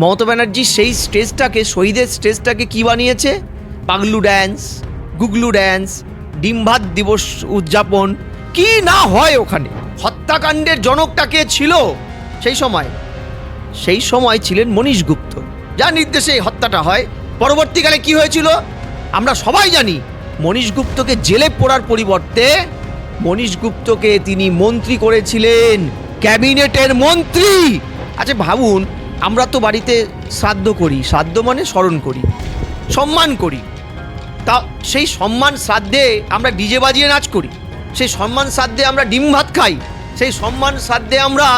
মমতা ব্যানার্জি সেই স্টেজটাকে, শহীদের স্টেজটাকে কি বানিয়েছে? পাগলু ড্যান্স গুগলু ড্যান্স ডিম ভাত দিবস উদযাপন। কি না হয় ওখানে? হত্যাকাণ্ডের জনকটাকে ছিল? সেই সময়। সেই সময় ছিলেন মনীষ গুপ্ত। যার নির্দেশে এই হত্যাটা হয়। পরবর্তীকালে কি হয়েছিল? আমরা সবাই জানি মনীশ গুপ্তকে জেলে পড়ার পরিবর্তে মনীশ গুপ্তকে তিনি মন্ত্রী করেছিলেন। ক্যাবিনেটের মন্ত্রী! আচ্ছা ভাবুন আমরা তো বাড়িতে শ্রাদ্ধ করি, শ্রাদ্ধ মানে স্মরণ করি, সম্মান করি। তা সেই সম্মান শ্রাদ্ধে আমরা ডিজে বাজিয়ে নাচ করি, সেই সম্মান শ্রাদ্ধে আমরা ডিম ভাত খাই, সেই সম্মান শ্রাদ্ধে আমরা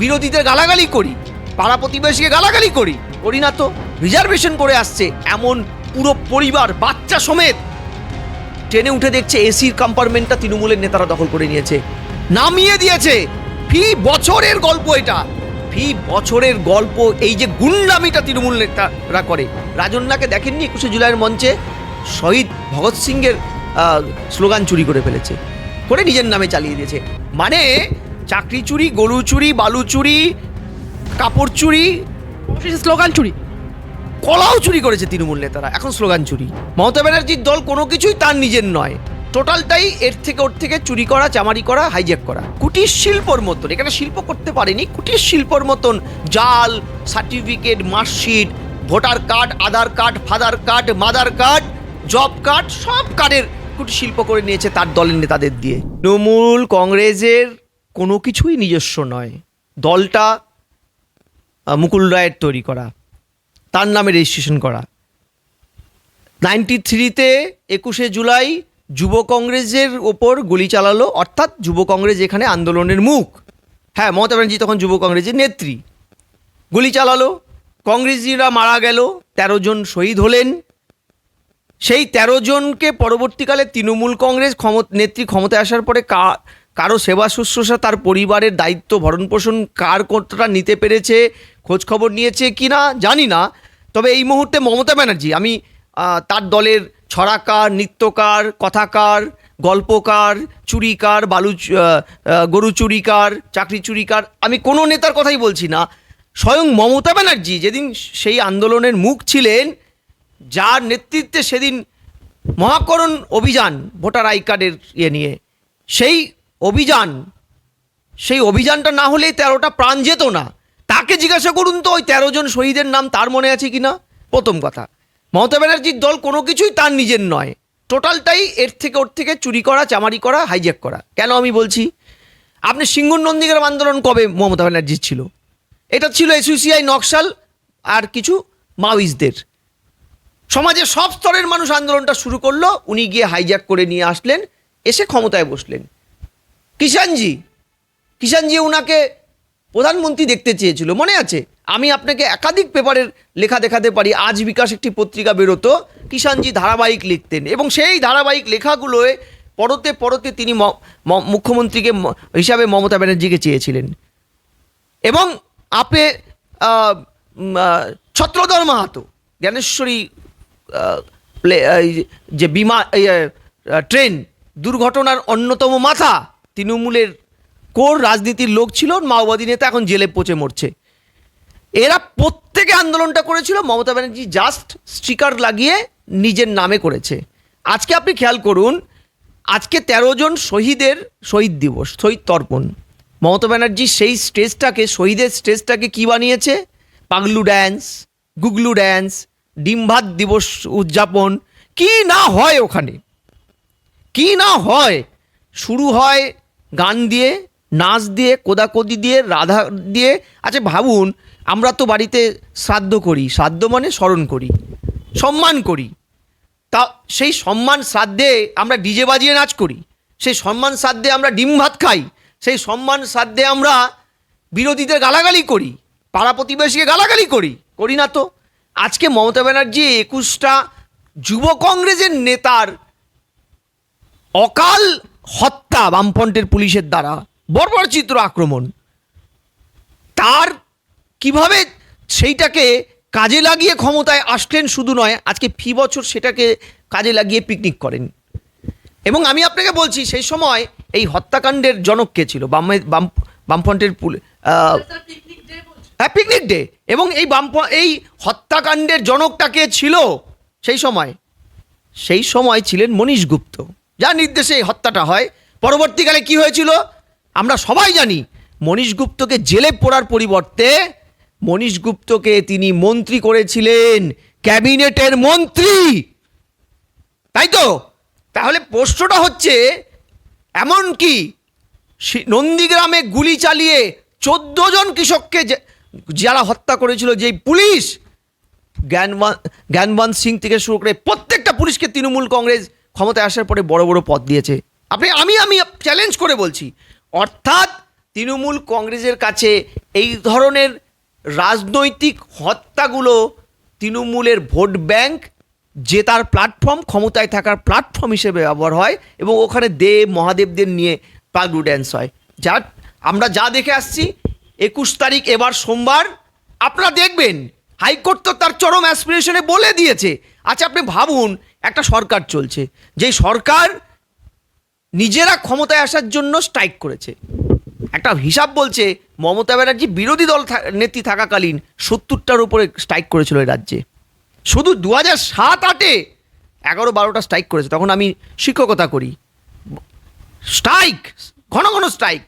বিরোধীদের গালাগালি করি, পাড়া প্রতিবেশীকে গালাগালি করি। করি না তো রিজার্ভেশন করে আসছে, এমন পুরো পরিবার, বাচ্চা সমেত। ট্রেনে উঠে দেখছে এসির কম্পার্টমেন্টটা তৃণমূলের নেতারা দখল করে নিয়েছে, নামিয়ে দিয়েছে। ফি বছরের গল্প এটা। ফি বছরের গল্প এই যে গুন্ডামিটা তৃণমূল নেতারা করে। রাজন্যাকে দেখেননি একুশে জুলাইয়ের মঞ্চে? শহীদ ভগৎ সিংয়ের স্লোগান চুরি করে ফেলেছে। করে নিজের নামে চালিয়ে দিয়েছে। মানে চাকরি চুরি গরু চুরি বালু চুরি কাপড় চুরি স্লোগান চুরি। কলাও চুরি করেছে তৃণমূল নেতারা। এখন স্লোগান চুরি। মমতা ব্যানার্জির দল কোনো কিছুই তার নিজের নয়। টোটালটাই এর থেকে ওর থেকে চুরি করা, চামারি করা হাইজ্যাক করা। কুটির শিল্পর মতন, এখানে শিল্প করতে পারেনি, কুটির শিল্পর মতন জাল certificate marksheet voter card Aadhaar card father card mother card job card সব কার্ডের কুটির শিল্প করে নিয়েছে তার দলের নেতাদের দিয়ে। তৃণমূল কংগ্রেসের কোনো কিছুই নিজস্ব নয়। দলটা মুকুল রায়ের তৈরি করা, তার নামে রেজিস্ট্রেশন করা। নাইনটি থ্রিতে একুশে জুলাই যুব কংগ্রেসের ওপর গুলি চালালো, অর্থাৎ যুব কংগ্রেস এখানে আন্দোলনের মুখ। হ্যাঁ মমতা ব্যানার্জি তখন যুব কংগ্রেসের নেত্রী। গুলি চালালো, কংগ্রেসীরা মারা গেল, তেরো জন শহীদ হলেন। সেই তেরো জনকে পরবর্তীকালে তৃণমূল কংগ্রেস ক্ষমত, নেত্রী ক্ষমতায় আসার পরে কা, কারও সেবা শুশ্রূষা তার পরিবারের দায়িত্ব ভরণ পোষণ কার কতটা নিতে পেরেছে, খোঁজ খবর নিয়েছে কি না জানি না। তবে এই মুহূর্তে মমতা ব্যানার্জি, আমি তার দলের ছড়াকার, নৃত্যকার, কথাকার, গল্পকার, চুরিকার, বালু গরু চুরিকার, চাকরি চুরিকার, আমি কোনো নেতার কথাই বলছি না। স্বয়ং মমতা ব্যানার্জি যেদিন সেই আন্দোলনের মুখ ছিলেন, যার নেতৃত্বে সেদিন মহাকরণ অভিযান ভোটার আই কার্ডের ইয়ে নিয়ে। সেই অভিযান, সেই অভিযানটা না হলেই তেরোটা প্রাণ যেত না। তাকে জিজ্ঞাসা করুন তো, ওই তেরো জন শহীদের নাম তার মনে আছে কি না প্রথম কথা। মমতা ব্যানার্জির দল কোনো কিছুই তার নিজের নয়। টোটালটাই এর থেকে ওর থেকে চুরি করা, চামারি করা হাইজ্যাক করা। কেন আমি বলছি? আপনি সিঙ্গুর নন্দীগ্রাম আন্দোলন কবে মমতা ব্যানার্জির ছিল? এটা ছিল এসইউসিআই নকশাল আর কিছু মাওইসদের সমাজের সব স্তরের মানুষ আন্দোলনটা শুরু করল, উনি গিয়ে হাইজ্যাক করে নিয়ে আসলেন, এসে ক্ষমতায় বসলেন। কিষাণজি কিষাণজি ওনাকে প্রধানমন্ত্রী দেখতে চেয়েছিল, মনে আছে? আমি আপনাকে একাধিক পেপারের লেখা দেখাতে পারি। আজ বিকাশ একটি পত্রিকা বেরোতো, কিষাণজি ধারাবাহিক লিখতেন এবং সেই ধারাবাহিক লেখাগুলোয় পরতে পরতে তিনি মুখ্যমন্ত্রীকে হিসাবে মমতা ব্যানার্জিকে চেয়েছিলেন। এবং আপে ছত্রধর মাহাতো, জ্ঞানেশ্বরী যে বিমা ট্রেন, দুর্ঘটনার অন্যতম মাথা, তৃণমূলের কোর রাজনীতির লোক ছিল, মাওবাদী নেতা এখন জেলে পচে মরছে। এরা প্রত্যেকে আন্দোলনটা করেছিল, মমতা ব্যানার্জি জাস্ট স্টিকার লাগিয়ে নিজের নামে করেছে। আজকে আপনি খেয়াল করুন, আজকে তেরো জন শহীদের শহীদ দিবস, শহীদ তর্পণ। মমতা ব্যানার্জি সেই স্টেজটাকে, শহীদের স্টেজটাকে কি বানিয়েছে? পাগলু ড্যান্স গুগলু ড্যান্স ডিম ভাত দিবস উদযাপন। কি না হয় ওখানে? কি না হয়? শুরু হয় গান দিয়ে, নাচ দিয়ে, কোদাকদি দিয়ে, রাধা দিয়ে। আচ্ছা ভাবুন আমরা তো বাড়িতে শ্রাদ্ধ করি। শ্রাদ্ধ মানে স্মরণ করি, সম্মান করি। তা সেই সম্মান শ্রাদ্ধে আমরা ডিজে বাজিয়ে নাচ করি, সেই সম্মান শ্রাদ্ধে আমরা ডিম ভাত খাই, সেই সম্মান শ্রাদ্ধে আমরা বিরোধীদের গালাগালি করি, পাড়া প্রতিবেশীকে গালাগালি করি করি না তো। আজকে মমতা ব্যানার্জি একুশটা যুব কংগ্রেসের নেতার অকাল হত্যা বামফ্রন্টের পুলিশের দ্বারা বর্বরচিত্র আক্রমণ। তার কীভাবে সেইটাকে কাজে লাগিয়ে ক্ষমতায় আসলেন শুধু নয়, আজকে ফি বছর সেটাকে কাজে লাগিয়ে পিকনিক করেন। এবং আমি আপনাকে বলছি, সেই সময় এই হত্যাকাণ্ডের জনক কে ছিল? বাম বাম বামফ্রন্টের পুল হ্যাঁ পিকনিক ডে এবং এই বাম এই হত্যাকাণ্ডের জনকটা কে ছিল? সেই সময়। সেই সময় ছিলেন মনীশ গুপ্ত। যার নির্দেশে এই হত্যাটা হয়। পরবর্তীকালে কি হয়েছিল? আমরা সবাই জানি মনীশ গুপ্তকে জেলে পড়ার পরিবর্তে মনীশ গুপ্তকে তিনি মন্ত্রী করেছিলেন, ক্যাবিনেটের মন্ত্রী। তাই তো? তাহলে প্রশ্নটা হচ্ছে, এমন কি নন্দীগ্রামে গুলি চালিয়ে চোদ্দ জন কৃষককে যারা হত্যা করেছিল, যেই পুলিশ জ্ঞানবান জ্ঞানবান সিং থেকে শুরু করে প্রত্যেকটা পুলিশকে তৃণমূল কংগ্রেস ক্ষমতায় আসার পরে বড় বড় পদ দিয়েছে। আপনি, আমি আমি চ্যালেঞ্জ করে বলছি, অর্থাৎ তৃণমূল কংগ্রেসের কাছে এই ধরনের রাজনৈতিক হত্যাগুলো তৃণমূলের ভোট ব্যাংক জেতার প্ল্যাটফর্ম ক্ষমতায় থাকার প্ল্যাটফর্ম হিসেবে ব্যবহার হয় এবং ওখানে দেব, মহাদেবদের নিয়ে পাগলু ড্যান্স হয়। যা আমরা যা দেখে আসছি, একুশ তারিখ এবার সোমবার, আপনারা দেখবেন, হাইকোর্ট তো তার চরম অ্যাসপিরেশনে বলে দিয়েছে। আচ্ছা আপনি ভাবুন, একটা সরকার চলছে, যেই সরকার নিজেরা ক্ষমতায় আসার জন্য স্ট্রাইক করেছে। একটা হিসাব বলছে, মমতা ব্যানার্জি বিরোধী দল নেত্রী থাকাকালীন সত্তরটার উপরে স্ট্রাইক করেছিল এই রাজ্যে। শুধু দু হাজার সাত আটে এগারো বারোটা স্ট্রাইক করেছে, তখন আমি শিক্ষকতা করি। স্ট্রাইক ঘন ঘন স্ট্রাইক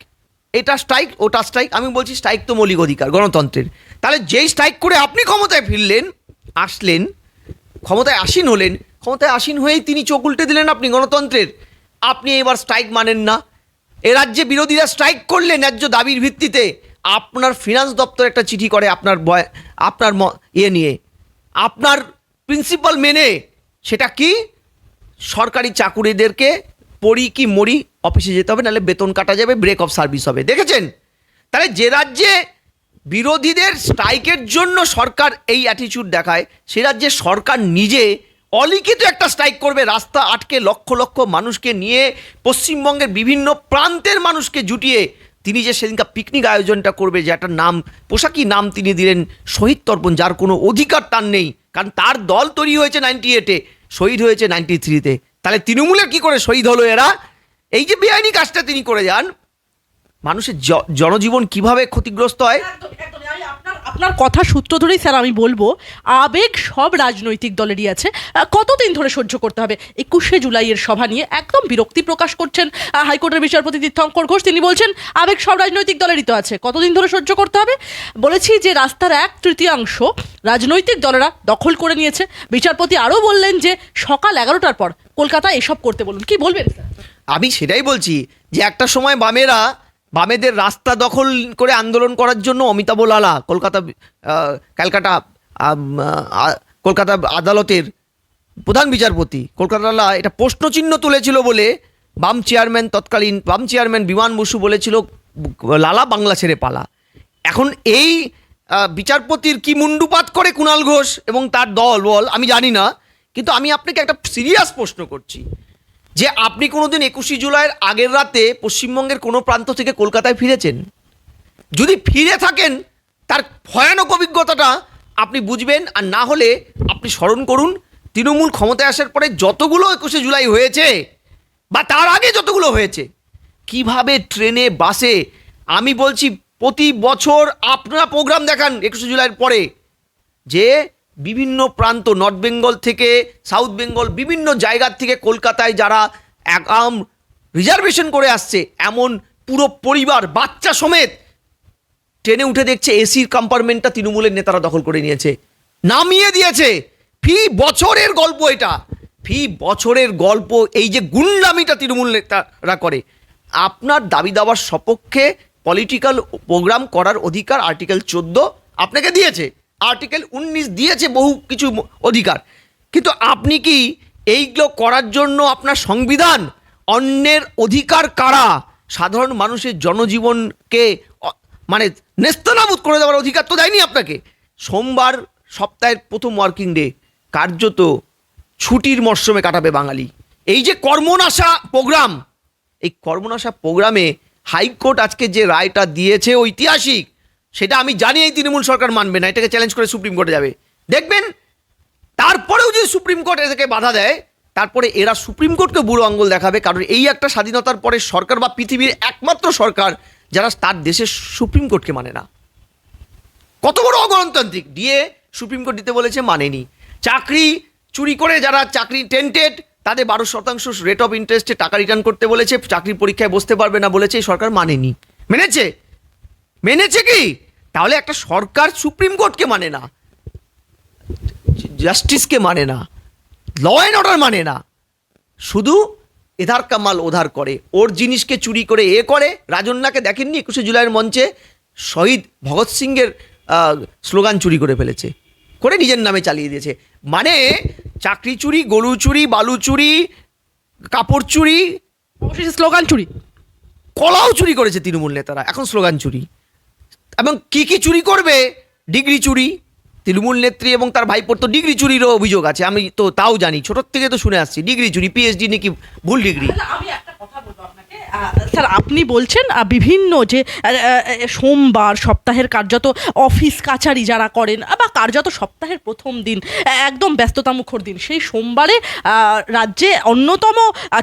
এটা স্ট্রাইক ওটা স্ট্রাইক আমি বলছি স্ট্রাইক তো মৌলিক অধিকার, গণতন্ত্রের। তাহলে যেই স্ট্রাইক করে আপনি ক্ষমতায় ফিরলেন, আসলেন, ক্ষমতায় আসীন হলেন, ক্ষমতায় আসীন হয়েই তিনি চোখ উল্টে দিলেন আপনি গণতন্ত্রের। আপনি এবার স্ট্রাইক মানেন না। এ রাজ্যে বিরোধীরা স্ট্রাইক করলে ন্যায্য দাবির ভিত্তিতে আপনার ফিনান্স দপ্তর একটা চিঠি করে আপনার বয়, আপনার ইয়ে নিয়ে। আপনার প্রিন্সিপাল মেনে সেটা কি? সরকারি চাকুরিদেরকে পড়ি কি মরি অফিসে যেতে হবে, নাহলে বেতন কাটা যাবে ব্রেক অফ সার্ভিস হবে। দেখেছেন? তাহলে যে রাজ্যে বিরোধীদের স্ট্রাইকের জন্য সরকার এই অ্যাটিটিউড দেখায়, সে রাজ্যে সরকার নিজে অলিখিত একটা স্ট্রাইক করবে। রাস্তা আটকে লক্ষ লক্ষ মানুষকে নিয়ে পশ্চিমবঙ্গের বিভিন্ন প্রান্তের মানুষকে জুটিয়ে তিনি যে সেদিনকার পিকনিক আয়োজনটা করবে, যে একটা নাম, পোশাকি নাম তিনি দিলেন শহীদ তর্পণ, যার কোনো অধিকার তার নেই। কারণ তার দল তৈরি হয়েছে নাইনটি এইটে শহীদ হয়েছে নাইনটি থ্রিতে তাহলে তৃণমূলের কি করে শহীদ হলো এরা? এই যে বেআইনি কাজটা তিনি করে যান, মানুষের জনজীবন কীভাবে ক্ষতিগ্রস্ত হয়? আপনার আপনার কথা সূত্র ধরেই স্যার আমি বলব, আবেগ সব রাজনৈতিক দলেরই আছে। কতদিন ধরে সহ্য করতে হবে? একুশে জুলাইয়ের সভা নিয়ে একদম বিরক্তি প্রকাশ করছেন হাইকোর্টের বিচারপতি তীর্থঙ্কর ঘোষ। তিনি বলছেন, আবেগ সব রাজনৈতিক দলেরই তো আছে। কতদিন ধরে সহ্য করতে হবে? বলেছি যে রাস্তার এক তৃতীয়াংশ রাজনৈতিক দলেরা দখল করে নিয়েছে। বিচারপতি আরও বললেন যে সকাল এগারোটার পর কলকাতায় এসব করতে বলুন। কি বলবেন আমি সেটাই বলছি যে একটা সময় বামেরা বামেদের রাস্তা দখল করে আন্দোলন করার জন্য অমিতাভ লালা কলকাতা ক্যালকাটা কলকাতা আদালতের প্রধান বিচারপতি, কলকাতা লালা এটা প্রশ্নচিহ্ন তুলেছিল বলে বাম চেয়ারম্যান তৎকালীন, বাম চেয়ারম্যান বিমান বসু বলেছিল, লালা বাংলা ছেড়ে পালা। এখন এই বিচারপতির কি মুন্ডুপাত করে কুণাল ঘোষ এবং তার দল, বল, আমি জানি না, কিন্তু আমি আপনাকে একটা সিরিয়াস প্রশ্ন করছি। যে আপনি কোনোদিন একুশে জুলাইয়ের আগের রাতে পশ্চিমবঙ্গের কোনো প্রান্ত থেকে কলকাতায় ফিরেছেন? যদি ফিরে থাকেন, তার ভয়ানক অভিজ্ঞতাটা আপনি বুঝবেন, আর না হলে আপনি স্মরণ করুন, তৃণমূল ক্ষমতায় আসার পরে যতগুলো একুশে জুলাই হয়েছে, বা তার আগে যতগুলো হয়েছে, কীভাবে ট্রেনে, বাসে, আমি বলছি প্রতি বছর আপনারা প্রোগ্রাম দেখান একুশে জুলাইয়ের পরে, যে বিভিন্ন প্রান্ত নর্থ বেঙ্গল থেকে সাউথ বেঙ্গল বিভিন্ন জায়গার থেকে কলকাতায় যারা একাম রিজার্ভেশন করে আসছে, এমন পুরো পরিবার, বাচ্চা সমেত ট্রেনে উঠে দেখছে এসির কম্পার্টমেন্টটা তৃণমূলের নেতারা দখল করে নিয়েছে। নামিয়ে দিয়েছে। ফি বছরের গল্প এটা। ফি বছরের গল্প, এই যে গুন্ডামিটা তৃণমূল নেতারা করে। আপনার দাবি দাবার সপক্ষে পলিটিক্যাল প্রোগ্রাম করার অধিকার আর্টিকেল চোদ্দ আপনাকে দিয়েছে। আর্টিকেল উনিশ দিয়েছে বহু কিছু অধিকার। কিন্তু আপনি কি এইগুলো করার জন্য আপনার সংবিধান, অন্যের অধিকার কারা? সাধারণ মানুষের জনজীবনকে মানে নেস্তনাবুদ করে দেওয়ার অধিকার তো দেয়নি আপনাকে। সোমবার সপ্তাহের প্রথম ওয়ার্কিং ডে কার্যত ছুটির মরশুমে কাটাবে বাঙালি। এই যে কর্মনাশা প্রোগ্রাম এই কর্মনাশা প্রোগ্রামে হাইকোর্ট আজকে যে রায়টা দিয়েছে ঐতিহাসিক সেটা আমি জানি এই তৃণমূল সরকার মানবে না, এটাকে চ্যালেঞ্জ করে সুপ্রিম কোর্টে যাবে। দেখবেন, তারপরেও যদি সুপ্রিম কোর্ট এটাকে বাধা দেয়, তারপরে এরা সুপ্রিম কোর্টকে বুড়ো আঙ্গুল দেখাবে, কারণ এই একটা স্বাধীনতার পরে সরকার বা পৃথিবীর একমাত্র সরকার যারা তার দেশের সুপ্রিম কোর্টকে মানে না। কত বড় অগণতান্ত্রিক। দিয়ে সুপ্রিম কোর্ট দিতে বলেছে, মানেনি। চাকরি চুরি করে যারা চাকরি টেন্টেড, তাদের বারো শতাংশ রেট অফ ইন্টারেস্টে টাকা রিটার্ন করতে বলেছে, চাকরির পরীক্ষায় বসতে পারবে না বলেছে, এই সরকার মানেনি। মেনেছে? মেনেছে কি? তাহলে একটা সরকার সুপ্রিম কোর্টকে মানে না। জাস্টিসকে মানে না। ল অ্যান্ড অর্ডার মানে না। শুধু এধার কামাল ওধার করে। ওর জিনিসকে চুরি করে এ করে। রাজন্যাকে দেখেননি একুশে জুলাইয়ের মঞ্চে? শহীদ ভগৎ সিংয়ের স্লোগান চুরি করে ফেলেছে। করে নিজের নামে চালিয়ে দিয়েছে। মানে চাকরি চুরি গরু চুরি বালু চুরি কাপড় চুরি অবশেষে স্লোগান চুরি। কলাও চুরি করেছে তৃণমূল নেতারা। এখন স্লোগান চুরি। এবং কি কি চুরি করবে? ডিগ্রি চুরি তৃণমূল নেত্রী এবং তার ভাইপোর তো ডিগ্রি চুরিরও অভিযোগ আছে। আমি তো তাও জানি, ছোটোর থেকে তো শুনে আসছি। ডিগ্রি চুরি পিএইচডি নাকি ভুল ডিগ্রি? স্যার, আপনি বলছেন বিভিন্ন যে সোমবার সপ্তাহের কার্যত অফিস কাচারি যারা করেন বা কার্যত সপ্তাহের প্রথম দিন একদম ব্যস্ততামুখর দিন, সেই সোমবারে রাজ্যে অন্যতম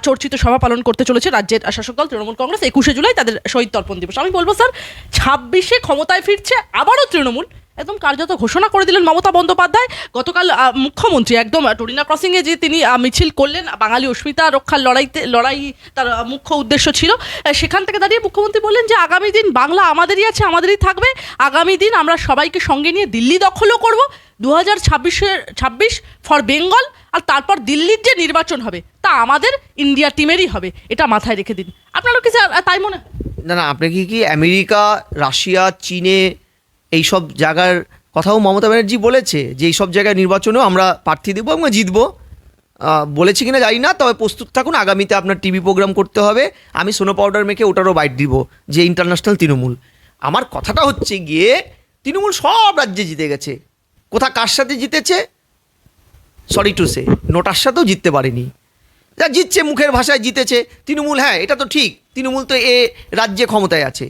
চর্চিত সভা পালন করতে চলেছে রাজ্যের শাসক দল তৃণমূল কংগ্রেস। একুশে জুলাই তাদের শহীদ তর্পণ দিবস। আমি বলব, স্যার, ছাব্বিশে ক্ষমতায় ফিরছে আবারও তৃণমূল। একদম কার্যত ঘোষণা করে দিলেন মমতা বন্দ্যোপাধ্যায়। গতকাল মুখ্যমন্ত্রী একদম টরিনা ক্রসিংয়ে যে তিনি মিছিল করলেন, বাঙালি অস্মিতা রক্ষার লড়াইতে, লড়াই তার মুখ্য উদ্দেশ্য ছিল। সেখান থেকে দাঁড়িয়ে মুখ্যমন্ত্রী বললেন যে, আগামী দিন বাংলা আমাদেরই আছে, আমাদেরই থাকবে। আগামী দিন আমরা সবাইকে সঙ্গে নিয়ে দিল্লি দখলও করব দু হাজার ছাব্বিশের ছাব্বিশ ফর বেঙ্গল, আর তারপর দিল্লির যে নির্বাচন হবে, তা আমাদের ইন্ডিয়া টিমেরই হবে। এটা মাথায় রেখে দিন। আপনারও কি তাই মনে না না, আপনি কি কি, আমেরিকা, রাশিয়া, চীনে এইসব জায়গার কথাও মমতা ব্যানার্জি বলেছে যে এইসব জায়গায় নির্বাচনেও আমরা প্রার্থী দেবো এবং জিতবো। বলেছে কিনা জানি না, তবে প্রস্তুত থাকুন, আগামীতে আপনার টিভি প্রোগ্রাম করতে হবে। আমি সোনো পাউডার মেখে ওটারও বাইট দিব, যে ইন্টারন্যাশনাল তৃণমূল। আমার কথাটা হচ্ছে গিয়ে, তৃণমূল সব রাজ্যে জিতে গেছে। কোথা কার সাথে জিতেছে? সরি টু সে নোটার সাথেও জিততে পারেনি। যা জিতছে মুখের ভাষায় জিতেছে, তৃণমূল হ্যাঁ এটা তো ঠিক, তৃণমূল তো এ রাজ্যে ক্ষমতায় আছে।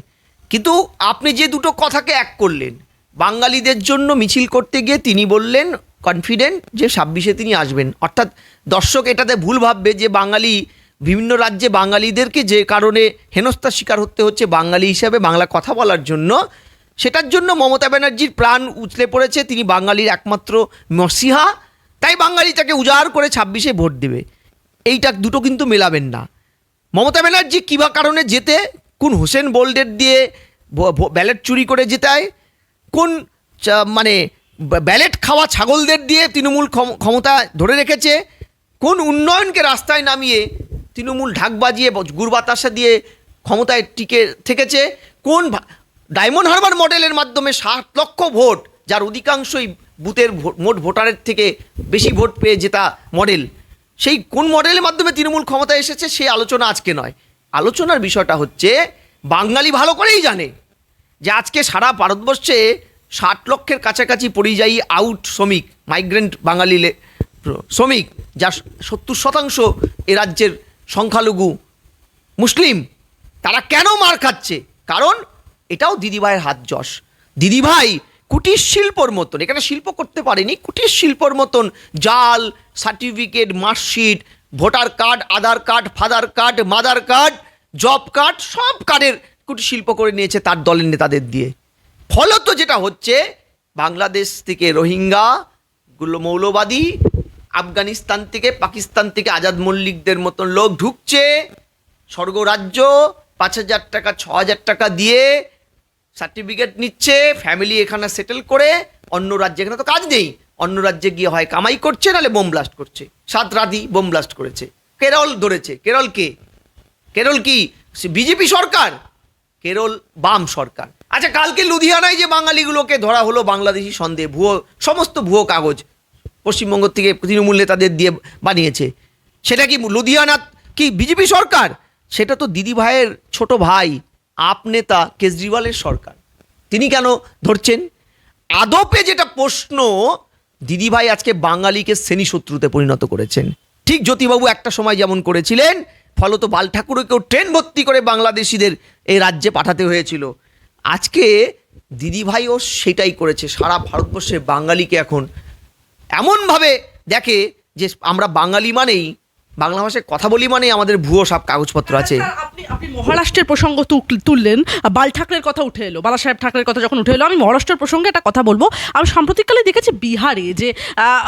কিন্তু আপনি যে দুটো কথাকে এক করলেন, বাঙালিদের জন্য মিছিল করতে গিয়ে তিনি বললেন কনফিডেন্ট যে ছাব্বিশে তিনি আসবেন। অর্থাৎ দর্শক এটাতে ভুল ভাববে যে বাঙালি, বিভিন্ন রাজ্যে বাঙালিদেরকে যে কারণে হেনস্থার শিকার হতে হচ্ছে বাঙালি হিসাবে বাংলা কথা বলার জন্য, সেটার জন্য মমতা ব্যানার্জির প্রাণ উতলে পড়েছে। তিনি বাঙালির একমাত্র মসিহা। তাই বাঙালি তাকে উজাড় করে ছাব্বিশে ভোট দেবে। এইটা দুটো কিন্তু মেলাবেন না। মমতা ব্যানার্জি কিবা কারণে যেতে কোন হোসেন বোল্ডের দিয়ে ব্যালেট চুরি করে জেতায়? কোন মানে ব্যালেট খাওয়া ছাগলদের দিয়ে তৃণমূল ক্ষম- ক্ষমতা ধরে রেখেছে? কোন উন্নয়নকে রাস্তায় নামিয়ে তৃণমূল ঢাক বাজিয়ে গুড় বাতাসা দিয়ে ক্ষমতায় টিকে, থেকেছে? কোন ডায়মন্ড হারবার মডেলের মাধ্যমে সাত লক্ষ ভোট, যার অধিকাংশই বুথের মোট ভোটারের থেকে বেশি ভোট পেয়ে জেতা মডেল। সেই কোন মডেলের মাধ্যমে তৃণমূল ক্ষমতায় এসেছে সেই আলোচনা আজকে নয়। আলোচনার বিষয়টা হচ্ছে, বাঙালি ভালো করেই জানে যে আজকে সারা ভারতবর্ষে ষাট লক্ষের কাছাকাছি পরিযায়ী আউট শ্রমিক মাইগ্রেন্ট বাঙালি শ্রমিক যা সত্তর শতাংশ এ রাজ্যের সংখ্যালঘু মুসলিম, তারা কেন মার খাচ্ছে? কারণ এটাও দিদিভাইয়ের হাত যশ। দিদিভাই কুটির শিল্পর মতন, এখানে শিল্প করতে পারেনি, কুটির শিল্পর মতন জাল certificate marksheet voter card Aadhaar card father card mother card job card সব কার্ডের কুটির শিল্প করে নিয়েছে তার দলের নেতাদের দিয়ে। ফলত যেটা হচ্ছে, বাংলাদেশ থেকে রোহিঙ্গা গুলো মৌলবাদী আফগানিস্তান থেকে পাকিস্তান থেকে আজাদ মল্লিকদের মতন লোক ঢুকছে। স্বর্গরাজ্য পাঁচ হাজার টাকা, ছ হাজার টাকা দিয়ে সার্টিফিকেট নিচ্ছে, ফ্যামিলি এখানে সেটেল করে অন্য রাজ্যে, এখানে তো কাজ নেই। অন্য রাজ্যে গিয়ে হয় কামাই করছে, নাহলে বোম ব্লাস্ট করছে। সাত রাতি বোম ব্লাস্ট করেছে। কেরল ধরেছে। কেরল কে? কেরল কি? বিজেপি সরকার? কেরল বাম সরকার। আচ্ছা কালকে লুধিয়ানায় যে বাঙালিগুলোকে ধরা হলো বাংলাদেশি সন্দেহ, ভুয়ো, সমস্ত ভুয়ো কাগজ পশ্চিমবঙ্গ থেকে তৃণমূল নেতাদের দিয়ে বানিয়েছে, সেটা কি লুধিয়ানা কি বিজেপি সরকার? সেটা তো দিদি ভাইয়ের ছোট ভাই, আপ নেতা কেজরিওয়ালের সরকার। তিনি কেন ধরছেন? আদপে যেটা প্রশ্ন দিদিভাই আজকে বাঙালিকে শ্রেণি শত্রুতে পরিণত করেছেন। ঠিক জ্যোতিবাবু একটা সময় যেমন করেছিলেন ফলত বাল ঠাকুরকেও ট্রেন ভর্তি করে বাংলাদেশিদের এই রাজ্যে পাঠাতে হয়েছিল। আজকে দিদিভাইও সেটাই করেছে। সারা ভারতবর্ষে বাঙালিকে এখন এমনভাবে দেখে যে আমরা বাঙালি মানেই বাংলা ভাষায় কথা বলি মানে আমাদের ভুয়ো সব কাগজপত্র আছে। আপনি আপনি মহারাষ্ট্রের প্রসঙ্গ তুল- তুললেন বাল ঠাকরের কথা উঠে এলো, বালা সাহেব ঠাকরের কথা যখন উঠে এলো, আমি মহারাষ্ট্রের প্রসঙ্গে একটা কথা বলব। আমি সাম্প্রতিককালে দেখেছি বিহারে যে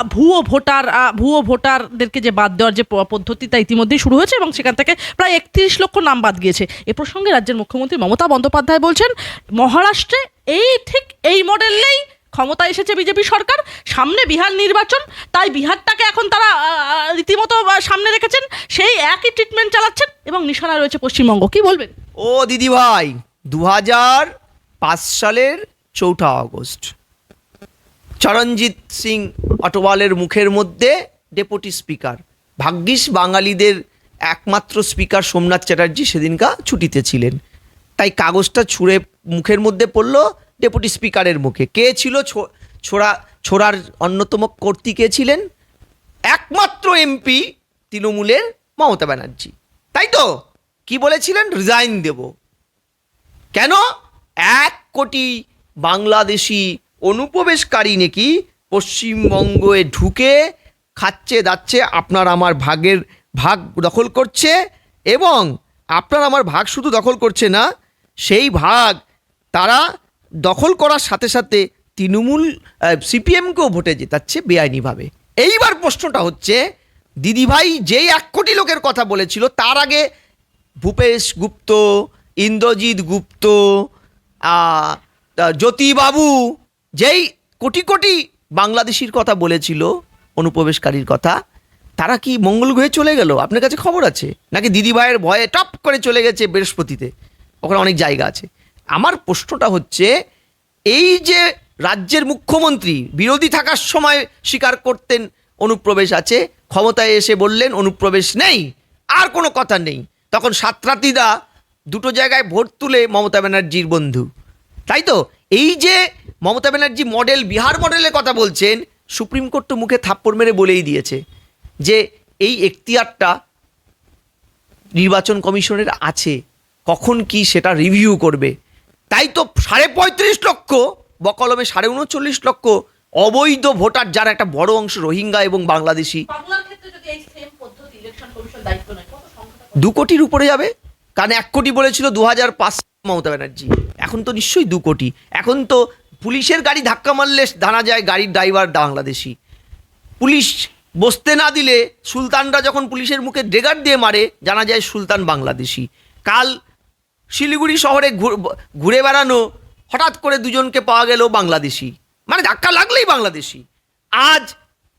ভুয়ো ভোটার ভুয়ো ভোটারদেরকে যে বাদ দেওয়ার যে প- পদ্ধতি তা ইতিমধ্যেই শুরু হয়েছে এবং সেখান থেকে প্রায় একত্রিশ লক্ষ নাম বাদ গিয়েছে। এ প্রসঙ্গে রাজ্যের মুখ্যমন্ত্রী মমতা বন্দ্যোপাধ্যায় বলছেন, মহারাষ্ট্রে এই ঠিক এই মডেলেই ক্ষমতায় এসেছে বিজেপি সরকার, সামনে বিহার নির্বাচন, তাই বিহারটাকে এখন তারা রীতিমতো সামনে রেখেছেন, সেই একই ট্রিটমেন্ট চালাচ্ছেন এবং নিশানা রয়েছে পশ্চিমবঙ্গ। কি বলবেন? ও দিদি ভাই দু হাজার পাঁচ সালের চৌঠা আগস্ট। চরণজিৎ সিং অটোওয়ালের মুখের মধ্যে ডেপুটি স্পিকার। ভাগ্যিস বাঙালিদের একমাত্র স্পিকার সোমনাথ চ্যাটার্জি সেদিনকা ছুটিতে ছিলেন। তাই কাগজটা ছুঁড়ে মুখের মধ্যে পড়ল ডেপুটি স্পিকারের মুখে। কে ছিল ছোড়া, ছোড়ার অন্যতম কর্তী কে ছিলেন? একমাত্র এমপি তৃণমূলের মমতা ব্যানার্জি। তাই তো? কি বলেছিলেন? রিজাইন দেব। কেন? এক কোটি বাংলাদেশি অনুপ্রবেশকারী নাকি পশ্চিমবঙ্গে ঢুকে খাচ্ছে, দাচ্ছে, আপনার আমার ভাগের ভাগ দখল করছে এবং আপনার আমার ভাগ শুধু দখল করছে না, সেই ভাগ তারা দখল করার সাথে সাথে তৃণমূল সিপিএমকেও ভোটে জেতাচ্ছে বেআইনিভাবে। এইবার প্রশ্নটা হচ্ছে, দিদিভাই যেই এক কোটি লোকের কথা বলেছিল, তার আগে ভূপেশ গুপ্ত, ইন্দ্রজিৎ গুপ্ত জ্যোতিবাবু যেই কোটি কোটি বাংলাদেশির কথা বলেছিল, অনুপ্রবেশকারীর কথা, তারা কি মঙ্গল গ্রহে চলে গেল? আপনার কাছে খবর আছে? নাকি দিদিভাইয়ের ভয়ে টপ করে চলে গেছে বৃহস্পতিতে? ওখানে অনেক জায়গা আছে। আমার প্রশ্নটা হচ্ছে, এই যে রাজ্যের মুখ্যমন্ত্রী বিরোধী থাকার সময় স্বীকার করতেন অনুপ্রবেশ আছে, ক্ষমতায় এসে বললেন অনুপ্রবেশ নেই, আর কোনো কথা নেই। তখন সাতরাতিদা দুটো জায়গায় ভোট তুলে মমতা ব্যানার্জির বন্ধু। তাই তো? এই যে মমতা ব্যানার্জি মডেল, বিহার মডেলের কথা বলছেন, সুপ্রিম কোর্ট তো মুখে থাপ্পড় মেরে বলেই দিয়েছে যে এই এখতিয়ারটা নির্বাচন কমিশনের আছে, কখন কি সেটা রিভিউ করবে? তাই তো সাড়ে পঁয়ত্রিশ লক্ষ বকলমে সাড়ে উনচল্লিশ লক্ষ অবৈধ ভোটার যার একটা বড় অংশ রোহিঙ্গা এবং বাংলাদেশি। দু কোটির উপরে যাবে? কারণ এক কোটি বলেছিল দু হাজার পাঁচ মমতা ব্যানার্জি। এখন তো নিশ্চয়ই দু কোটি। এখন তো পুলিশের গাড়ি ধাক্কা মারলে জানা যায় গাড়ির ড্রাইভার বাংলাদেশি। পুলিশ বসতে না দিলে সুলতানরা যখন পুলিশের মুখে ড্রেগার দিয়ে মারে জানা যায় সুলতান বাংলাদেশি। কাল শিলিগুড়ি শহরে ঘুর- বেড়ানো, হঠাৎ করে দুজনকে পাওয়া গেল বাংলাদেশি। মানে ধাক্কা লাগলেই বাংলাদেশি। আজ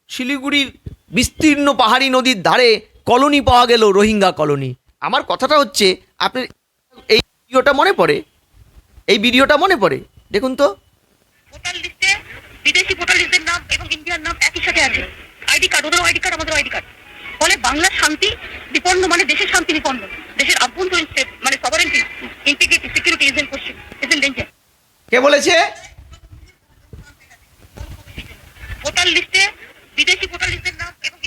শিলিগুড়ির বিস্তীর্ণ পাহাড়ি নদীর ধারে কলোনি পাওয়া গেল রোহিঙ্গা কলোনি। আমার কথাটা হচ্ছে, আপনার এই ভিডিওটা মনে পড়ে? এই ভিডিওটা মনে পড়ে? দেখুন তো। বিদেশি ভোটার লিস্টের নাম এবং ইন্ডিয়ার নাম একই সাথে আছে। আইডি কার্ড, ওদের আইডি কার্ড, আমাদের আইডি কার্ড। ফলে বাংলার শান্তি বিপন্ন মানে দেশের শান্তি বিপন্ন। দেশের আভ্যন্তরীণ মানে sovereignty integrity security is in question is in danger কে বলেছে? ভোটার লিস্টে বিদেশি ভোটার লিস্টের নাম এবং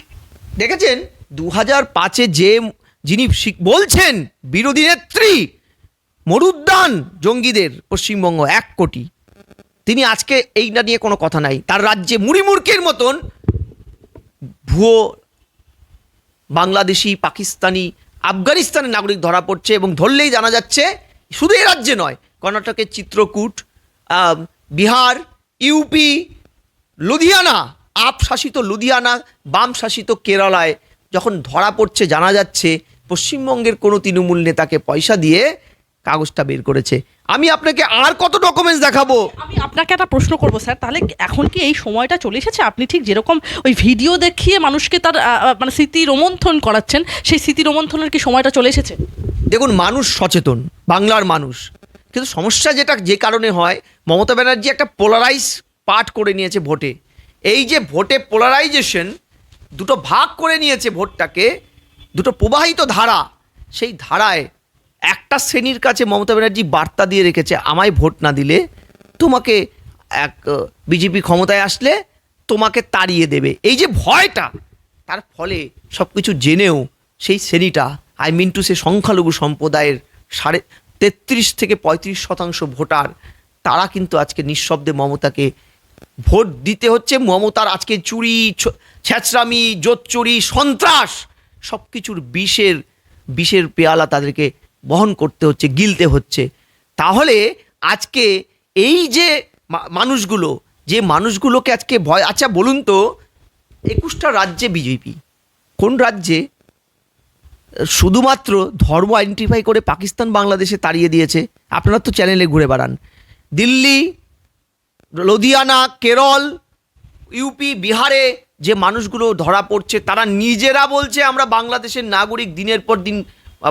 দেখেছেন? দু হাজার পাঁচে যে যিনি বলছেন বিরোধী নেত্রী মরুদ্যান জঙ্গিদের পশ্চিমবঙ্গ এক কোটি। তিনি আজকে এইটা নিয়ে কোনো কথা নাই। তার রাজ্যে মুড়িমুড়কের মতন ভুয়ো বাংলাদেশি, পাকিস্তানি, আফগানিস্তানের নাগরিক ধরা পড়ছে এবং ধরলেই জানা যাচ্ছে শুধু এই রাজ্যে নয়, কর্ণাটকের চিত্রকূট বিহার, ইউপি, লুধিয়ানা আপ শাসিত লুধিয়ানা বাম শাসিত কেরালায় যখন ধরা পড়ছে, জানা যাচ্ছে পশ্চিমবঙ্গের কোনো তৃণমূল নেতাকে পয়সা দিয়ে কাগজটা বের করেছে। আমি আপনাকে আর কত ডকুমেন্টস দেখাবো? আমি আপনাকে একটা প্রশ্ন করব স্যার। তাহলে এখন কি এই সময়টা চলে এসেছে? আপনি ঠিক যেরকম ওই ভিডিও দেখিয়ে মানুষকে তার মানে স্মৃতি রোমন্থন করাচ্ছেন সেই স্মৃতি রোমন্থনের কি সময়টা চলে এসেছে? দেখুন মানুষ সচেতন বাংলার মানুষ। কিন্তু সমস্যা যেটা যে কারণে হয় মমতা ব্যানার্জি একটা পোলারাইজ পার্ট করে নিয়েছে ভোটে। এই যে ভোটে পোলারাইজেশন দুটো ভাগ করে নিয়েছে ভোটটাকে দুটো প্রবাহিত ধারা সেই ধারায় একটা শ্রেণির কাছে মমতা ব্যানার্জি বার্তা দিয়ে রেখেছে, আমায় ভোট না দিলে তোমাকে এক বিজেপি ক্ষমতায় আসলে তোমাকে তাড়িয়ে দেবে। এই যে ভয়টা, তার ফলে সব কিছু জেনেও সেই শ্রেণীটা, আই মিন টু সে সংখ্যালঘু সম্প্রদায়ের সাড়ে তেত্রিশ থেকে পঁয়ত্রিশ শতাংশ ভোটার, তারা কিন্তু আজকে নিঃশব্দে মমতাকে ভোট দিতে হচ্ছে। মমতার আজকে চুরি ছ্যাঁচড়ামি জোচ্চুরি, সন্ত্রাস সব কিছুর বিষের বিষের পেয়ালা তাদেরকে বহন করতে হচ্ছে, গিলতে হচ্ছে। তাহলে আজকে এই যে মানুষগুলো, যে মানুষগুলোকে আজকে ভয় আচ্ছা বলুন তো, একুশটা রাজ্যে বিজেপি, কোন রাজ্যে শুধুমাত্র ধর্ম আইডেন্টিফাই করে পাকিস্তান বাংলাদেশে তাড়িয়ে দিয়েছে? আপনারা তো চ্যানেলে ঘুরে বেড়ান। দিল্লি, লুধিয়ানা, কেরল ইউপি বিহারে যে মানুষগুলো ধরা পড়ছে, তারা নিজেরা বলছে আমরা বাংলাদেশের নাগরিক দিনের পর দিন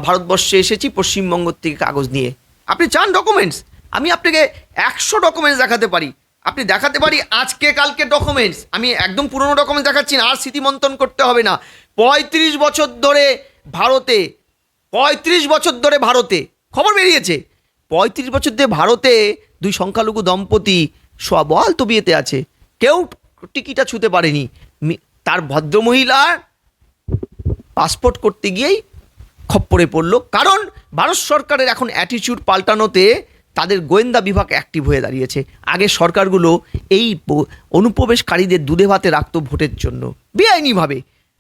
ভারতবর্ষে এসেছি, পশ্চিমবঙ্গ থেকে কাগজ নিয়ে। আপনি চান ডকুমেন্টস আমি আপনাকে একশো ডকুমেন্টস দেখাতে পারি। আপনি দেখাতে পারি আজকে, কালকে ডকুমেন্টস আমি একদম পুরনো ডকুমেন্টস দেখাচ্ছি না, আর স্মৃতিমন্থন করতে হবে না। পঁয়ত্রিশ বছর ধরে ভারতে, পঁয়ত্রিশ বছর ধরে ভারতে, খবর বেরিয়েছে। পঁয়ত্রিশ বছর ধরে ভারতে দুই সংখ্যালঘু দম্পতি সবল তো বিয়েতে আছে। কেউ টিকিটা ছুতে পারেনি। তার ভদ্রমহিলার পাসপোর্ট করতে গিয়েই খপ্পরে পড়ল। কারণ ভারত সরকারের এখন অ্যাটিটিউড পাল্টানোতে তাদের গোয়েন্দা বিভাগ অ্যাক্টিভ হয়ে দাঁড়িয়েছে। আগে সরকারগুলো এই অনুপ্রবেশকারীদের দুধে ভাতে রাখতো ভোটের জন্য। বেআইনিভাবে।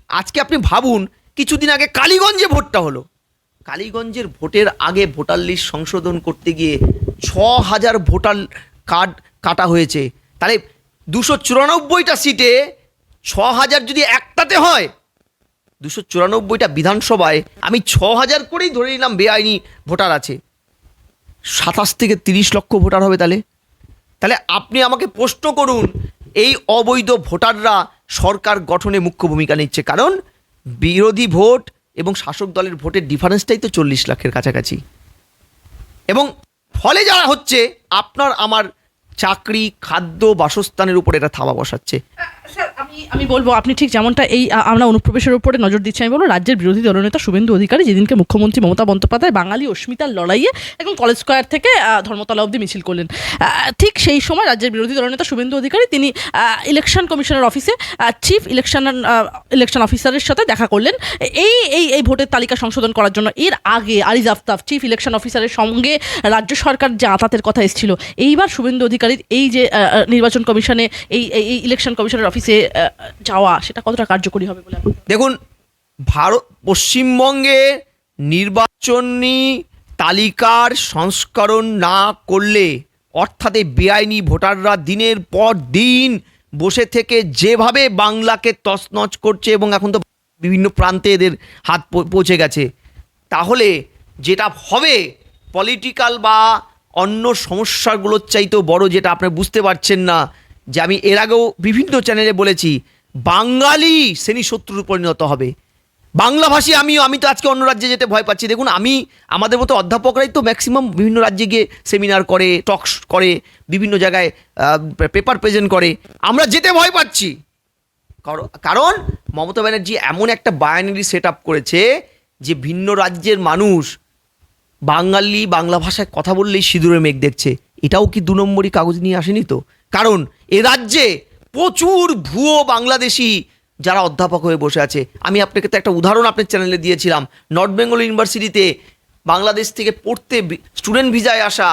আজকে আপনি ভাবুন, কিছুদিন আগে কালীগঞ্জে ভোটটা হলো। কালীগঞ্জের ভোটের আগে ভোটার লিস্ট সংশোধন করতে গিয়ে ছ হাজার ভোটার কার্ড কাটা হয়েছে। তাহলে দুশো চুরানব্বইটা সিটে ছ হাজার যদি একটাতে হয় দুশো চুরানব্বইটা বিধানসভায় আমি ছ হাজার করেই ধরে নিলাম বেআইনি ভোটার আছে। সাতাশ থেকে তিরিশ লক্ষ ভোটার হবে তাহলে। তাহলে আপনি আমাকে প্রশ্ন করুন, এই অবৈধ ভোটাররা সরকার গঠনে মুখ্য ভূমিকা নিচ্ছে। কারণ বিরোধী ভোট এবং শাসক দলের ভোটের ডিফারেন্সটাই তো চল্লিশ লাখের কাছাকাছি। এবং ফলে যারা হচ্ছে, আপনার, আমার চাকরি, খাদ্য, বাসস্থানের উপর এটা থাবা বসাচ্ছে। আমি আমি বলব, আপনি ঠিক যেমনটা এই আমরা অনুপ্রবেশের উপরে নজর দিচ্ছি, আমি বলব, রাজ্যের বিরোধী দলনেতা শুভেন্দু অধিকারী যেদিনকে মুখ্যমন্ত্রী মমতা বন্দ্যোপাধ্যায় বাঙালি অস্মিতার লড়াইয়ে এবং কলেজ স্কোয়ার থেকে ধর্মতলা অবধি মিছিল করলেন। ঠিক সেই সময় রাজ্যের বিরোধী দলনেতা শুভেন্দু অধিকারী তিনি ইলেকশন কমিশনের অফিসে চিফ ইলেকশন ইলেকশন অফিসারের সাথে দেখা করলেন। এই এই এই ভোটের তালিকা সংশোধন করার জন্য এর আগে আরিজ আফতাব চিফ ইলেকশন অফিসারের সঙ্গে রাজ্য সরকার যে আতাতের কথা এসেছিল, এইবার শুভেন্দু অধিকারীর এই যে নির্বাচন কমিশনে, এই এই ইলেকশন কমিশনের অফিসে যাওয়া, সেটা কতটা কার্যকরী হবে বলে দেখুন, ভারত, পশ্চিমবঙ্গে নির্বাচনী তালিকার সংস্করণ না করলে, অর্থাৎ এই বেআইনি ভোটাররা দিনের পর দিন বসে থেকে যেভাবে বাংলাকে তছনছ করছে এবং এখন তো বিভিন্ন প্রান্তে এদের হাত পৌঁছে গেছে, তাহলে যেটা হবে পলিটিক্যাল বা অন্য সমস্যাগুলোর চাইতেও বড় যেটা আপনি বুঝতে পারছেন না, যে আমি এর আগেও বিভিন্ন চ্যানেলে বলেছি, বাঙালি শ্রেণি শত্রুর পরিণত হবে। বাংলাভাষী আমিও, আমি তো আজকে অন্য রাজ্যে যেতে ভয় পাচ্ছি। দেখুন, আমি, আমাদের মতো অধ্যাপকরাই তো ম্যাক্সিমাম বিভিন্ন রাজ্যে গিয়ে সেমিনার করে টকস করে, বিভিন্ন জায়গায় পেপার প্রেজেন্ট করে। আমরা যেতে ভয় পাচ্ছি। কারণ- মমতা ব্যানার্জি এমন একটা বায়ানারি সেট আপ করেছে, যে ভিন্ন রাজ্যের মানুষ বাঙালি বাংলা ভাষায় কথা বললেই সিঁদুরে মেঘ দেখছে। এটাও কি দু নম্বরই কাগজ নিয়ে আসেনি তো? কারণ এ রাজ্যে প্রচুর ভুয়ো বাংলাদেশি যারা অধ্যাপক হয়ে বসে আছে। আমি আপনাকে তো একটা উদাহরণ আপনার চ্যানেলে দিয়েছিলাম। নর্থ বেঙ্গল ইউনিভার্সিটিতে বাংলাদেশ থেকে পড়তে স্টুডেন্ট ভিসায় আসা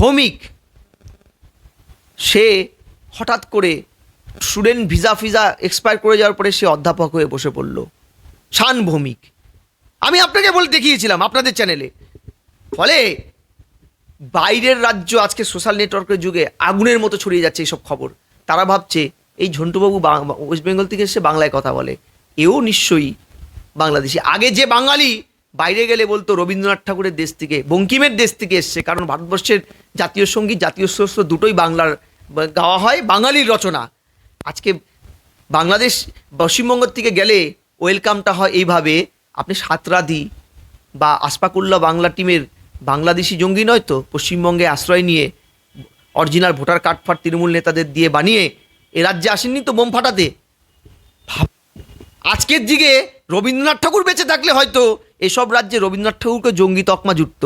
ভৌমিক, সে হঠাৎ করে স্টুডেন্ট ভিসা ফিজা এক্সপায়ার করে যাওয়ার পরে সে অধ্যাপক হয়ে বসে পড়ল। শান ভৌমিক। আমি আপনাকে বলে দেখিয়েছিলাম আপনাদের চ্যানেলে ফলে বাইরের রাজ্য আজকে সোশ্যাল নেটওয়ার্কের যুগে আগুনের মতো ছড়িয়ে যাচ্ছে এইসব খবর। তারা ভাবছে, এই ঝন্টুবাবু ওয়েস্ট বেঙ্গল থেকে এসে বাংলায় কথা বলে। এও নিশ্চয়ই বাংলাদেশি। আগে যে বাঙালি বাইরে গেলে বলতো, রবীন্দ্রনাথ ঠাকুরের দেশ থেকে, বঙ্কিমের দেশ থেকে এসছে। কারণ ভারতবর্ষের জাতীয় সংগীত, জাতীয় শস্য দুটোই বাংলার, গাওয়া হয় বাঙালির রচনা। আজকে বাংলাদেশ পশ্চিমবঙ্গ থেকে গেলে ওয়েলকামটা হয় এইভাবে। আপনি সাতরাদি বা আসপাকুল্লা বাংলা টিমের বাংলাদেশি জঙ্গি নয় তো? পশ্চিমবঙ্গে আশ্রয় নিয়ে অরিজিনাল ভোটার কার্ড ফাট তৃণমূল নেতাদের দিয়ে বানিয়ে এ রাজ্যে আসেননি তো বোম ফাটাতে? আজকের দিকে রবীন্দ্রনাথ ঠাকুর বেঁচে থাকলে হয়তো এসব রাজ্যে রবীন্দ্রনাথ ঠাকুরকে জঙ্গি তকমা জুটত।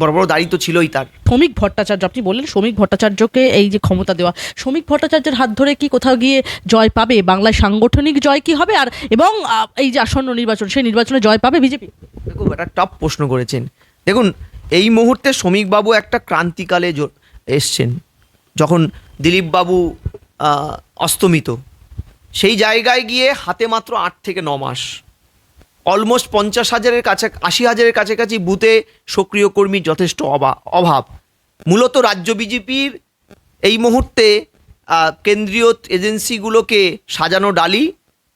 বড় বড় দাড়ি তো ছিলই তার। শ্রমিক ভট্টাচার্য আপনি বললেন শ্রমিক ভট্টাচার্যকে এই যে ক্ষমতা দেওয়া শ্রমিক ভট্টাচার্যের হাত ধরে কি কোথাও গিয়ে জয় পাবে? বাংলায় সাংগঠনিক জয় কি হবে? আর এবং এই যে আসন্ন নির্বাচন সেই নির্বাচনে জয় পাবে বিজেপি? দেখুন একটা টপ প্রশ্ন করেছেন। দেখুন এই মুহূর্তে শ্রমিকবাবু একটা ক্রান্তিকালে এসছেন। যখন দিলীপবাবু অস্তমিত। সেই জায়গায় গিয়ে হাতে মাত্র আট থেকে ন মাস। অলমোস্ট পঞ্চাশ হাজারের কাছে, আশি হাজারের কাছাকাছি বুথে সক্রিয় কর্মীর যথেষ্ট অভাব। মূলত রাজ্য বিজেপির এই মুহূর্তে কেন্দ্রীয় এজেন্সিগুলোকে সাজানো ডালি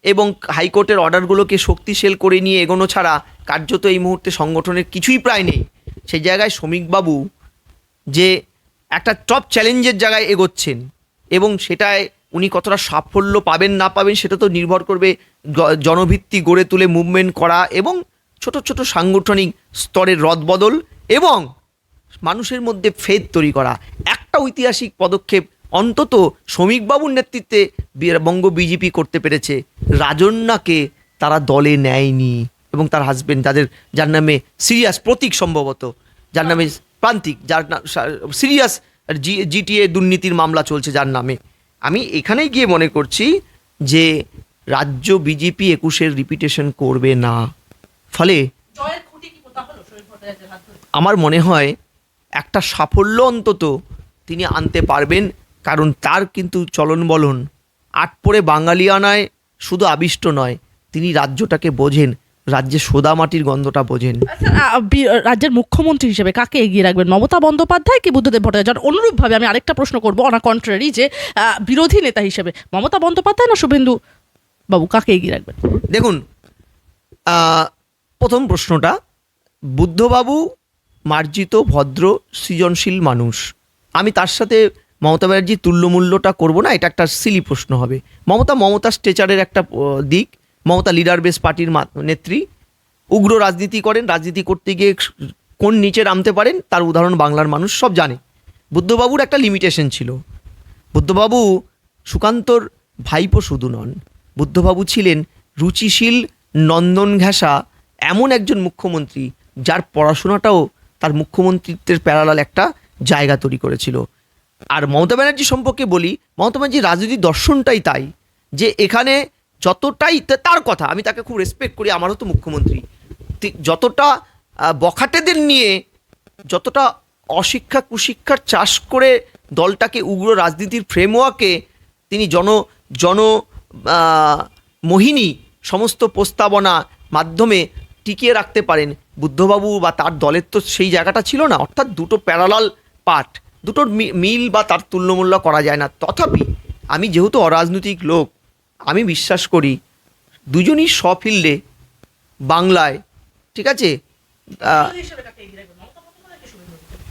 এবং হাইকোর্টের অর্ডারগুলোকে শক্তিশাল করে নিয়ে এগোনো ছাড়া কার্যত এই মুহূর্তে সংগঠনের কিছুই প্রায় নেই। সেই জায়গায় শ্রমিকবাবু যে একটা টপ চ্যালেঞ্জের জায়গায় এগোচ্ছেন এবং সেটায় উনি কতটা সাফল্য পাবেন, না পাবেন সেটা তো নির্ভর করবে জনভিত্তি গড়ে তুলে মুভমেন্ট করা এবং ছোট ছোট সাংগঠনিক স্তরের রদবদল এবং মানুষের মধ্যে ফেদ তৈরি করা। একটা ঐতিহাসিক পদক্ষেপ অন্তত শ্রমিকবাবুর নেতৃত্বে বঙ্গ বিজেপি করতে পেরেছে। রাজন্যাকে তারা দলে নেয়নি এবং তার হাজবেন্ড যাদের যার নামে সিরিয়াস প্রতীক সম্ভবত, যার নামে প্রান্তিক, যার সিরিয়াস জিটিএ দুর্নীতির মামলা চলছে যার নামে। আমি এখানেই গিয়ে মনে করছি যে রাজ্য বিজেপি একুশের রিপিটেশন করবে না। ফলে? আমার মনে হয় একটা সাফল্য অন্তত তিনি আনতে পারবেন কারণ তার কিন্তু চলন বলন আট পরে বাঙালিয়ানায় শুধু আবিষ্ট নয় তিনি রাজ্যটাকে বোঝেন। রাজ্যে সোদা মাটির গন্ধটা বোঝেন। আচ্ছা, রাজ্যের মুখ্যমন্ত্রী হিসেবে কাকে এগিয়ে রাখবেন? মমতা বন্দ্যোপাধ্যায় কি বুদ্ধদেব ভট্টাচার্য? অনুরূপভাবে আমি আরেকটা প্রশ্ন করব অনা কন্ট্রারি যে বিরোধী নেতা হিসেবে। মমতা বন্দ্যোপাধ্যায় না শুভেন্দু বাবু কাকে এগিয়ে রাখবেন? দেখুন প্রথম প্রশ্নটা বুদ্ধবাবু মার্জিত ভদ্র সৃজনশীল মানুষ। আমি তার সাথে মমতা ব্যানার্জির তুল্যমূল্যটা করব না এটা একটা সিলি প্রশ্ন হবে। মমতা মমতা স্ট্রেচারের একটা দিক। মমতা লিডার বেস পার্টির নেত্রী। উগ্র রাজনীতি করেন, রাজনীতি করতে গিয়ে কোন নিচে নামতে পারেন, তার উদাহরণ বাংলার মানুষ সব জানে। বুদ্ধবাবুর একটা লিমিটেশন ছিল। বুদ্ধবাবু সুকান্তর ভাইপো শুধু নন, বুদ্ধবাবু ছিলেন রুচিশীল, নন্দন ঘেঁষা এমন একজন মুখ্যমন্ত্রী যার পড়াশোনাটাও তার মুখ্যমন্ত্রিত্বের প্যারালাল একটা জায়গা তৈরি করেছিল। আর মমতা ব্যানার্জি সম্পর্কে বলি, মমতা ব্যানার্জির রাজনীতি দর্শনটাই তাই যে এখানে যতটাই তার কথা, আমি তাকে খুব রেসপেক্ট করি, আমারও তো মুখ্যমন্ত্রী। যতটা বখাটেদের নিয়ে, যতটা অশিক্ষা কুশিক্ষার চাষ করে দলটাকে উগ্র রাজনীতির ফ্রেমওয়ার্কে তিনি জন জন মোহিনী সমস্ত প্রস্তাবনা মাধ্যমে টিকিয়ে রাখতে পারেন। বুদ্ধবাবু বা তার দলের তো সেই জায়গাটা ছিল না, অর্থাৎ দুটো প্যারালাল পার্ট দুটোর মিল বা তার তুল্যমূল্য করা যায় না। তথাপি আমি যেহেতু অরাজনৈতিক লোক আমি বিশ্বাস করি দুজনই সফিল্ডে বাংলায়, ঠিক আছে?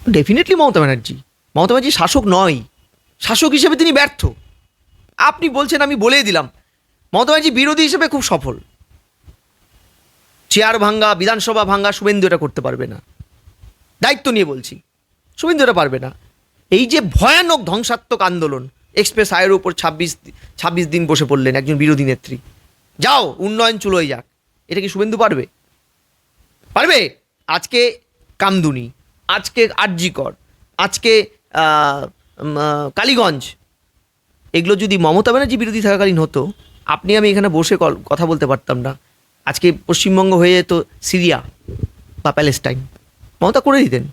ডেফিনেটলি মমতা ব্যানার্জি। মমতা ব্যানার্জি শাসক নয়। শাসক হিসেবে তিনি ব্যর্থ। আপনি বলছেন, আমি বলেই দিলাম। মমতা ব্যানার্জি বিরোধী হিসেবে খুব সফল। চেয়ার ভাঙ্গা, বিধানসভা ভাঙ্গা শুভেন্দু এটা করতে পারবে না। দায়িত্ব নিয়ে বলছি। শুভেন্দু এটা পারবে না। এই যে ভয়ানক ধ্বংসাত্মক আন্দোলন এক্সপ্রেস হাইয়ের উপর ছাব্বিশ ছাব্বিশ দিন বসে পড়লেন একজন বিরোধী নেত্রী। যাও, উন্নয়ন চুলোয় যাক। এটা কি শুভেন্দু পারবে? পারবে? আজকে কামদুনি, আজকে আরজিকর, আজকে কালীগঞ্জ। এগুলো যদি মমতা ব্যানার্জি বিরোধী থাকাকালীন হতো, আপনি আমি এখানে বসে কথা বলতে পারতাম না। আজকে পশ্চিমবঙ্গ হয়ে যেত সিরিয়া বা প্যালেস্টাইন। মমতা করে দিতেন।